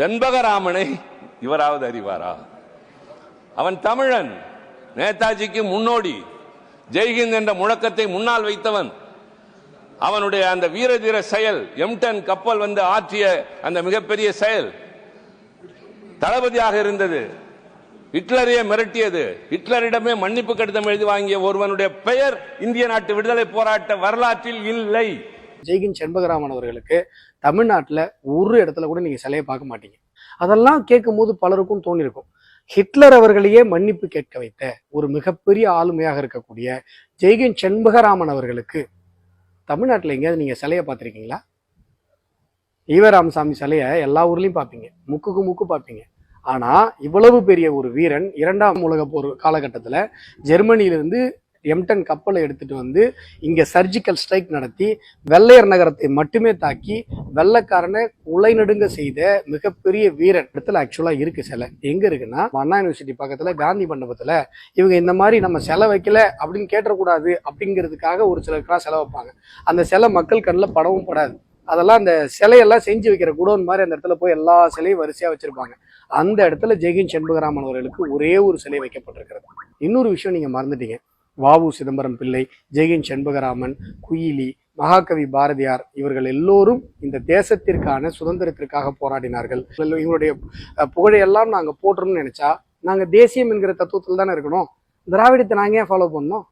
செண்பகராமனை இவராவது அறிவாரா? அவன் தமிழன். நேதாஜிக்கு முன்னோடி. ஜெய்ஹிந்த் என்ற முழக்கத்தை முன்னால் வைத்தவன். அவனுடைய அந்த வீரதீர செயல் எம்டன் கப்பல் வந்து ஆற்றிய அந்த மிகப்பெரிய செயல் தளபதியாக இருந்தது. ஹிட்லரையே மிரட்டியது. ஹிட்லரிடமே மன்னிப்பு கடிதம் எழுதி வாங்கிய ஒருவனுடைய பெயர் இந்திய நாட்டு விடுதலை போராட்ட வரலாற்றில் இல்லை. ஜெய்கின் செண்பகராமன் அவர்களுக்கு தமிழ்நாட்டில் ஒரு இடத்துல கூட நீங்கள் சிலையை பார்க்க மாட்டீங்க. அதெல்லாம் கேட்கும்போது பலருக்கும் தோணியிருக்கும். ஹிட்லர் அவர்களையே மன்னிப்பு கேட்க வைத்த ஒரு மிகப்பெரிய ஆளுமையாக இருக்கக்கூடிய ஜெய்கின் செண்பகராமன் அவர்களுக்கு தமிழ்நாட்டில் எங்கேயாவது நீங்கள் சிலையை பார்த்துருக்கீங்களா? ஈவராமசாமி சிலையை எல்லா ஊர்லேயும் பார்ப்பீங்க. முக்குக்கு முக்கு பார்ப்பீங்க. ஆனால் இவ்வளவு பெரிய ஒரு வீரன் இரண்டாம் உலக போர் காலகட்டத்தில் ஜெர்மனியிலிருந்து எம்டன் கப்பலை எடுத்துட்டு வந்து இங்கே சர்ஜிக்கல் ஸ்ட்ரைக் நடத்தி வெள்ளையர் நகரத்தை மட்டுமே தாக்கி வெள்ளைக்காரனை உலை நடுங்க செய்த மிகப்பெரிய வீரன் இடத்துல ஆக்சுவலா இருக்கு சிலை. எங்க இருக்குன்னா அண்ணா யூனிவர்சிட்டி பக்கத்துல காந்தி மண்டபத்துல. இவங்க இந்த மாதிரி நம்ம சிலை வைக்கல அப்படின்னு கேட்டக்கூடாது அப்படிங்கிறதுக்காக ஒரு சிலருக்குலாம் சிலை வைப்பாங்க. அந்த சிலை மக்கள் கண்ணில் படவும் படாது. அதெல்லாம் அந்த சிலையெல்லாம் செஞ்சு வைக்கிற குடோன் மாதிரி அந்த இடத்துல போய் எல்லா சிலையும் வரிசையா வச்சிருப்பாங்க. அந்த இடத்துல ஜெகின் செண்பகராமன் அவர்களுக்கு ஒரே ஒரு சிலை வைக்கப்பட்டிருக்கிறது. இன்னொரு விஷயம் நீங்க மறந்துட்டீங்க. வாவு சிதம்பரம் பிள்ளை ஜெயகின் செண்பகராமன் குயிலி மகாகவி பாரதியார் இவர்கள் எல்லோரும் இந்த தேசத்திற்கான சுதந்திரத்திற்காக போராடினார்கள். இவருடைய புகழையெல்லாம் நாங்கள் போட்டுறோம்னு நினச்சா நாங்கள் தேசியம் என்கிற தத்துவத்தில் தானே இருக்கணும் திராவிடத்தை நாங்கள் ஏன் ஃபாலோ பண்ணோம்